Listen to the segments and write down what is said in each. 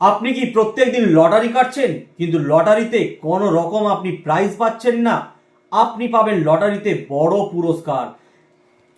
আপনি কি প্রত্যেক দিন লটারি কাটছেন? কিন্তু লটারিতে কোনো রকম আপনি প্রাইজ পাচ্ছেন না। আপনি পাবেন লটারিতে বড় পুরস্কার।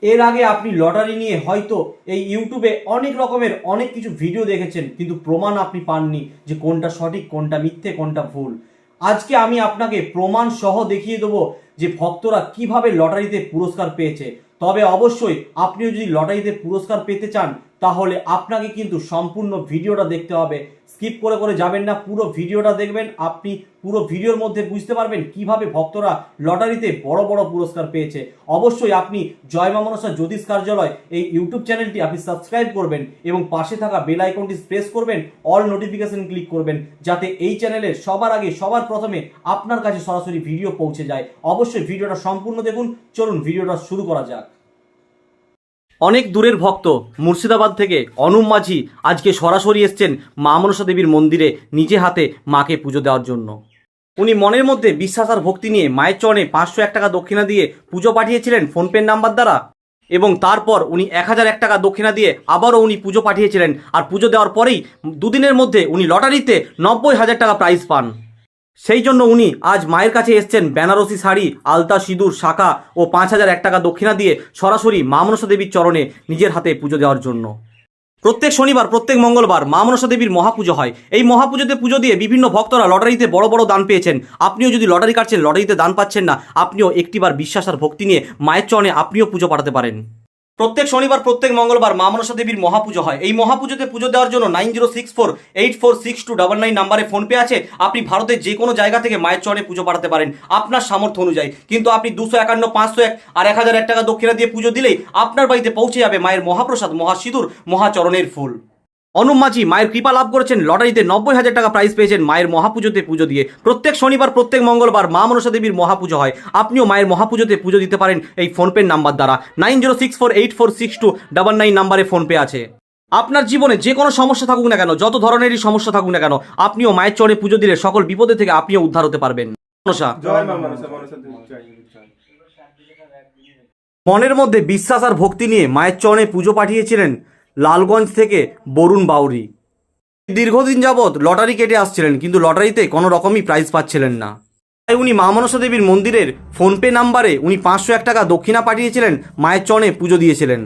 এর আগে আপনি লটারি নিয়ে হয়তো এই ইউটিউবে অনেক রকমের অনেক কিছু ভিডিও দেখেছেন, কিন্তু প্রমাণ আপনি পাননি যে কোনটা সঠিক, কোনটা মিথ্যে, কোনটা ভুল। আজকে আমি আপনাকে প্রমাণ সহ দেখিয়ে দেবো যে ভক্তরা কীভাবে লটারিতে পুরস্কার পেয়েছে। তবে অবশ্যই আপনিও যদি লটারিতে পুরস্কার পেতে চান তাহলে আপনাকে কিন্তু সম্পূর্ণ ভিডিওটা দেখতে হবে। স্কিপ করে করে যাবেন না, পুরো ভিডিওটা দেখবেন। আপনি পুরো ভিডিওর মধ্যে বুঝতে পারবেন কীভাবে ভক্তরা লটারিতে বড় বড় পুরস্কার পেয়েছে। অবশ্যই আপনি জয় মা মনসা জ্যোতিষ কার্যালয় এই ইউটিউব চ্যানেলটি আপনি সাবস্ক্রাইব করবেন এবং পাশে থাকা বেল আইকনটি প্রেস করবেন, অল নোটিফিকেশন ক্লিক করবেন, যাতে এই চ্যানেলের সবার আগে, সবার প্রথমে আপনার কাছে সরাসরি ভিডিও পৌঁছে যায়। অবশ্যই ভিডিওটা সম্পূর্ণ দেখুন। চলুন ভিডিওটা শুরু করা যাক। অনেক দূরের ভক্ত মুর্শিদাবাদ থেকে অনুম মাঝি আজকে সরাসরি এসছেন মা মনসা দেবীর মন্দিরে নিজে হাতে মাকে পুজো দেওয়ার জন্য। উনি মনের মধ্যে বিশ্বাস আর ভক্তি নিয়ে মায়ের চরণে পাঁচশো এক টাকা দক্ষিণা দিয়ে পুজো পাঠিয়েছিলেন ফোনপের নাম্বার দ্বারা এবং তারপর উনি এক হাজার এক টাকা দক্ষিণা দিয়ে আবারও উনি পুজো পাঠিয়েছিলেন আর পুজো দেওয়ার পরেই দুদিনের মধ্যে উনি লটারিতে নব্বই হাজার টাকা প্রাইজ পান। সেই জন্য উনি আজ মায়ের কাছে এসছেন বেনারসি শাড়ি, আলতা, সিঁদুর, শাখা ও পাঁচ হাজার এক টাকা দক্ষিণা দিয়ে সরাসরি মা মনসা দেবীর চরণে নিজের হাতে পুজো দেওয়ার জন্য। প্রত্যেক শনিবার, প্রত্যেক মঙ্গলবার মা মনসা দেবীর মহাপুজো হয়। এই মহাপুজোতে পুজো দিয়ে বিভিন্ন ভক্তরা লটারিতে বড় বড় দান পেয়েছেন। আপনিও যদি লটারি কাটছেন, লটারিতে দান পাচ্ছেন না, আপনিও একটিবার বিশ্বাস আর ভক্তি নিয়ে মায়ের চরণে আপনিও পুজো পাঠাতে পারেন। প্রত্যেক শনিবার, প্রত্যেক মঙ্গলবার মা মনসা দেবীর মহাপুজো হয়। এই মহাপুজোতে পুজো দেওয়ার জন্য nine zero six four, eight four six two, double nine নাম্বারে ফোনপে আছে। আপনি ভারতের যে কোনো জায়গা থেকে মায়ের চরণে পুজো পাঠাতে পারেন। আপনার সামর্থ্য অনুযায়ী। কিন্তু আপনি দুশো একান্ন, পাঁচশো এক আর এক হাজার এক টাকা দক্ষিণা দিয়ে পুজো দিলেই আপনার বাড়িতে পৌঁছে যাবে মায়ের মহাপ্রসাদ, মহাসিঁদুর, মহাচরণের ফুল। অনুপ মাঝি মায়ের কৃপা লাভ করেছেন লটারিতে নব্বই হাজার টাকা প্রাইজ পেয়েছেন মায়ের মহাপুজোতে পুজো দিয়ে। প্রত্যেক শনিবার প্রত্যেক মঙ্গলবার মা মনসা দেবীর মহাপুজো হয়। আপনিও মায়ের মহাপুজোতে পুজো দিতে পারেন এই ফোনপের নাম্বার দ্বারা। Nine zero six four eight four six two double nine নাম্বারে ফোনপে আছে। আপনার জীবনে যে কোনো সমস্যা থাকুক না কেন যত ধরনেরই সমস্যা থাকুক না কেন আপনিও মায়ের চরণে পুজো দিলে সকল বিপদে থেকে আপনিও উদ্ধার হতে পারবেন। মনসা। মনের মধ্যে বিশ্বাস আর ভক্তি নিয়ে মায়ের চরণে পুজো পাঠিয়েছিলেন লালগঞ্জ থেকে বরুণ বাউরি। দীর্ঘদিন যাবৎ লটারি কেটে আসছিলেন, কিন্তু লটারিতে কোনো রকমই প্রাইজ পাচ্ছিলেন না। তাই উনি মা মনসা দেবীর মন্দিরের ফোনপে নাম্বারে উনি পাঁচশো এক টাকা দক্ষিণা পাঠিয়েছিলেন, মায়ের চনে পুজো দিয়েছিলেন।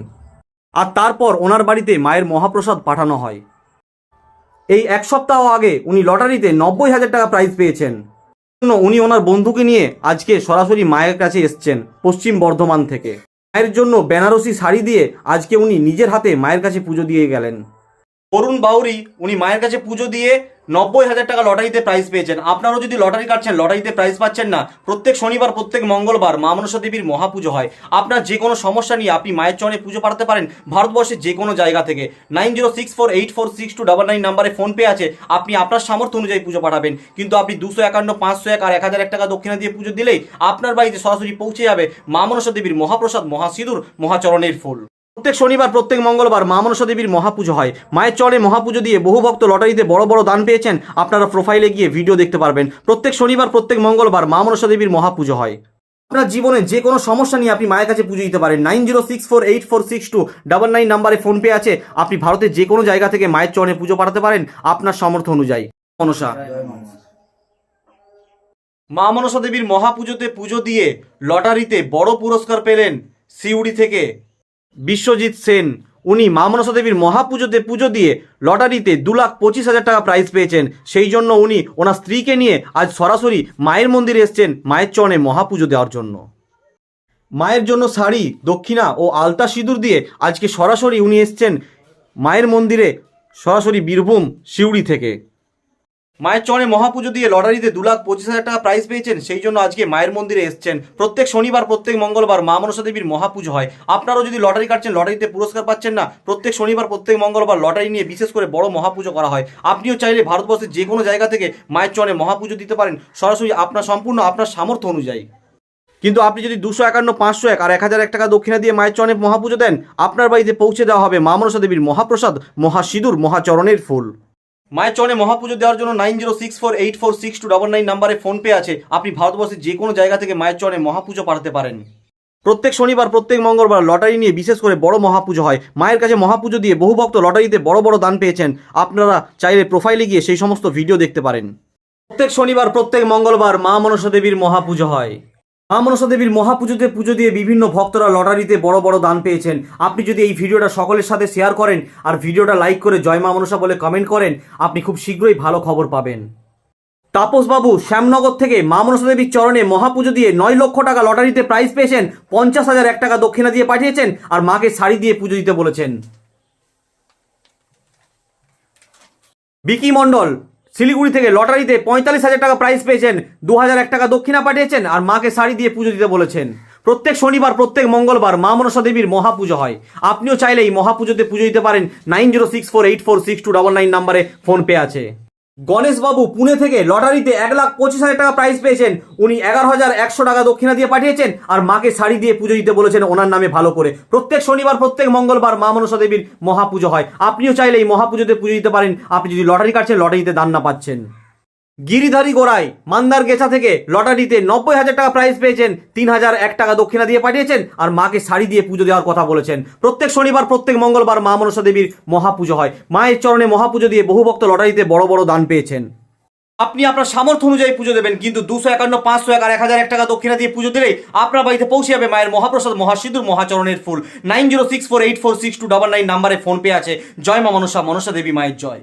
আর তারপর ওনার বাড়িতে মায়ের মহাপ্রসাদ পাঠানো হয়। এই এক সপ্তাহ আগে উনি লটারিতে নব্বই হাজার টাকা প্রাইজ পেয়েছেন। উনি ওনার বন্ধুকে নিয়ে আজকে সরাসরি মায়ের কাছে এসছেন পশ্চিম বর্ধমান থেকে। মায়ের জন্য বেনারসি শাড়ি দিয়ে আজকে উনি নিজের হাতে মায়ের কাছে পুজো দিয়ে গেলেন। অরুণ বাউরি উনি মায়ের কাছে পুজো দিয়ে নব্বই হাজার টাকা লটারিতে প্রাইজ পেয়েছেন। আপনারাও যদি লটারি কাটছেন, লটারিতে প্রাইজ পাচ্ছেন না, প্রত্যেক শনিবার, প্রত্যেক মঙ্গলবার মা মনসা দেবীর মহাপুজো হয়। আপনার যে কোনো সমস্যা নিয়ে আপনি মায়ের চরণে পুজো পাঠাতে পারেন ভারতবর্ষের যে কোনো জায়গা থেকে। Nine zero six four eight four six two double nine নাম্বারে ফোনপে আছে, আপনি আপনার সামর্থ্য অনুযায়ী পুজো পাঠাবেন। কিন্তু আপনি দুশো একান্ন, পাঁচশো এক আর এক হাজার এক টাকা দক্ষিণা দিয়ে পুজো দিলেই আপনার বাড়িতে সরাসরি পৌঁছে যাবে মা মনসা দেবীর মহাপ্রসাদ মহাসিঁদুর মহাচরণের ফুল। প্রত্যেক শনিবার প্রত্যেক মঙ্গলবার মা মনসা দেবীর মহাপুজো হয়। মায়ের চরণে মহাপুজো দিয়ে বহু ভক্ত লটারিতে বড় বড় দান পেয়েছেন। আপনারা প্রোফাইলে গিয়ে ভিডিও দেখতে পারবেন। প্রত্যেক শনিবার প্রত্যেক মঙ্গলবার মা মনসা দেবীর মহাপুজো হয়। আপনার জীবনে যে কোনো সমস্যা নিয়ে আপনি মায়ের কাছে পুজো দিতে পারেন। Nine zero six four eight four six two double nine নাম্বারে ফোনপে আছে। আপনি ভারতের যে কোনো জায়গা থেকে মায়ের চরণে পুজো পাঠাতে পারেন আপনার সামর্থ্য অনুযায়ী। মনসা। মা মনসা। দেবীর মহাপুজোতে পুজো দিয়ে লটারিতে বড় পুরস্কার পেলেন সিউড়ি থেকে বিশ্বজিৎ সেন। উনি মা মনসা দেবীর মহাপুজোতে পুজো দিয়ে লটারিতে দু লাখ পঁচিশ হাজার টাকা প্রাইজ পেয়েছেন। সেই জন্য উনি ওনার স্ত্রীকে নিয়ে আজ সরাসরি মায়ের মন্দিরে এসছেন মায়ের চরণে মহাপুজো দেওয়ার জন্য। মায়ের জন্য শাড়ি, দক্ষিণা ও আলতা সিঁদুর দিয়ে আজকে সরাসরি উনি এসছেন মায়ের মন্দিরে, সরাসরি বীরভূম, সিউড়ি থেকে। মায়ের চরণে মহাপুজো দিয়ে লটারিতে দু লাখ পঁচিশ হাজার টাকা প্রাইজ পেয়েছেন, সেই জন্য আজকে মায়ের মন্দিরে এসছেন। প্রত্যেক শনিবার, প্রত্যেক মঙ্গলবার মা মনসা দেবীর মহাপুজো হয়। আপনারাও যদি লটারি কাটছেন, লটারিতে পুরস্কার পাচ্ছেন না, প্রত্যেক শনিবার, প্রত্যেক মঙ্গলবার লটারি নিয়ে বিশেষ করে বড় মহাপুজো করা হয়। আপনিও চাইলে ভারতবর্ষের যে কোনো জায়গা থেকে মায়ের চরণে মহাপুজো দিতে পারেন। সরাসরি আপনার সম্পূর্ণ, আপনার সামর্থ্য অনুযায়ী। কিন্তু আপনি যদি দুশো একান্ন, পাঁচশো এক আর এক হাজার এক টাকা দক্ষিণা দিয়ে মায়ের চরণে মহাপুজো দেন, আপনার বাড়িতে পৌঁছে দেওয়া হবে মা মনসা দেবীর মহাপ্রসাদ মহাসিঁদুর মহাচরণের ফুল। মায়ের চরণে মহাপুজো দেওয়ার জন্য nine zero six four eight four six two double nine নাম্বারে ফোনপে আছে আপনি ভারতবর্ষের যে কোনো জায়গা থেকে মায়ের চরণে মহাপুজো পাঠাতে পারেন। প্রত্যেক শনিবার, প্রত্যেক মঙ্গলবার লটারি নিয়ে বিশেষ করে বড় মহাপুজো হয়। মায়ের কাছে মহাপুজো দিয়ে বহু ভক্ত লটারিতে বড় বড় দান পেয়েছেন। আপনারা চাইলে প্রোফাইলে গিয়ে সেই সমস্ত ভিডিও দেখতে পারেন। প্রত্যেক শনিবার, প্রত্যেক মঙ্গলবার মা মনসা দেবীর মহাপুজো হয়। মা মনসা দেবীর মহাপুজোতে পুজো দিয়ে বিভিন্ন ভক্তরা লটারিতে বড় বড় দান পেয়েছেন। আপনি যদি এই ভিডিওটা সকলের সাথে শেয়ার করেন আর ভিডিওটা লাইক করে জয় মা মনসা বলে কমেন্ট করেন, আপনি খুব শীঘ্রই ভালো খবর পাবেন। তাপসবাবু, শ্যামনগর থেকে মা মনসা দেবীর চরণে মহাপুজো দিয়ে নয় লক্ষ টাকা লটারিতে প্রাইজ পেয়েছেন, পঞ্চাশ হাজার এক টাকা দক্ষিণা দিয়ে পাঠিয়েছেন আর মাকে শাড়ি দিয়ে পুজো দিতে বলেছেন। বিকি মণ্ডল শিলিগুড়ি থেকে লটারিতে পঁয়তাল্লিশ হাজার টাকা প্রাইজ পেয়েছেন দু হাজার এক টাকা দক্ষিণা পাঠিয়েছেন আর মাকে শাড়ি দিয়ে পুজো দিতে বলেছেন। প্রত্যেক শনিবার, প্রত্যেক মঙ্গলবার মা মনসা দেবীর মহাপুজো হয়। আপনিও চাইলে এই মহাপুজোতে পুজো দিতে পারেন। Nine zero six four eight four six two double nine নাম্বারে ফোনপে আছে। গণেশবাবু পুনে থেকে লটারিতে এক লাখ পঁচিশ হাজার টাকা প্রাইজ পেয়েছেন। উনি এগারো হাজার একশো টাকা দক্ষিণা দিয়ে পাঠিয়েছেন আর মাকে শাড়ি দিয়ে পুজো দিতে বলেছেন ওনার নামে ভালো করে। প্রত্যেক শনিবার, প্রত্যেক মঙ্গলবার মা মনসা দেবীর মহাপুজো হয়। আপনিও চাইলে এই মহাপুজোতে পুজো দিতে পারেন। আপনি যদি লটারি কাটছেন, লটারিতে দান না পাচ্ছেন। গিরিধারী গোড়াই মান্দার গেছা থেকে লটারিতে নব্বই হাজার টাকা প্রাইজ পেয়েছেন, তিন হাজার এক টাকা দক্ষিণা দিয়ে পাঠিয়েছেন আর মাকে শাড়ি দিয়ে পুজো দেওয়ার কথা বলেছেন। প্রত্যেক শনিবার, প্রত্যেক মঙ্গলবার মা মনসা দেবীর মহাপুজো হয়। মায়ের চরণে মহাপুজো দিয়ে বহু ভক্ত লটারিতে বড় বড় দান পেয়েছেন। আপনি আপনার সামর্থ্য অনুযায়ী পুজো দেবেন, কিন্তু দুশো একান্ন, পাঁচশো এক আর এক হাজার এক টাকা দক্ষিণা দিয়ে পুজো দিলেই আপনার বাড়িতে পৌঁছে যাবে মায়ের মহাপ্রসাদ মহাসিদ্ধুর মহাচরণের ফুল। Nine zero six four eight four six two double nine নাম্বারে ফোন পে আছে। জয় মা মনসা মনসা দেবী মায়ের জয়।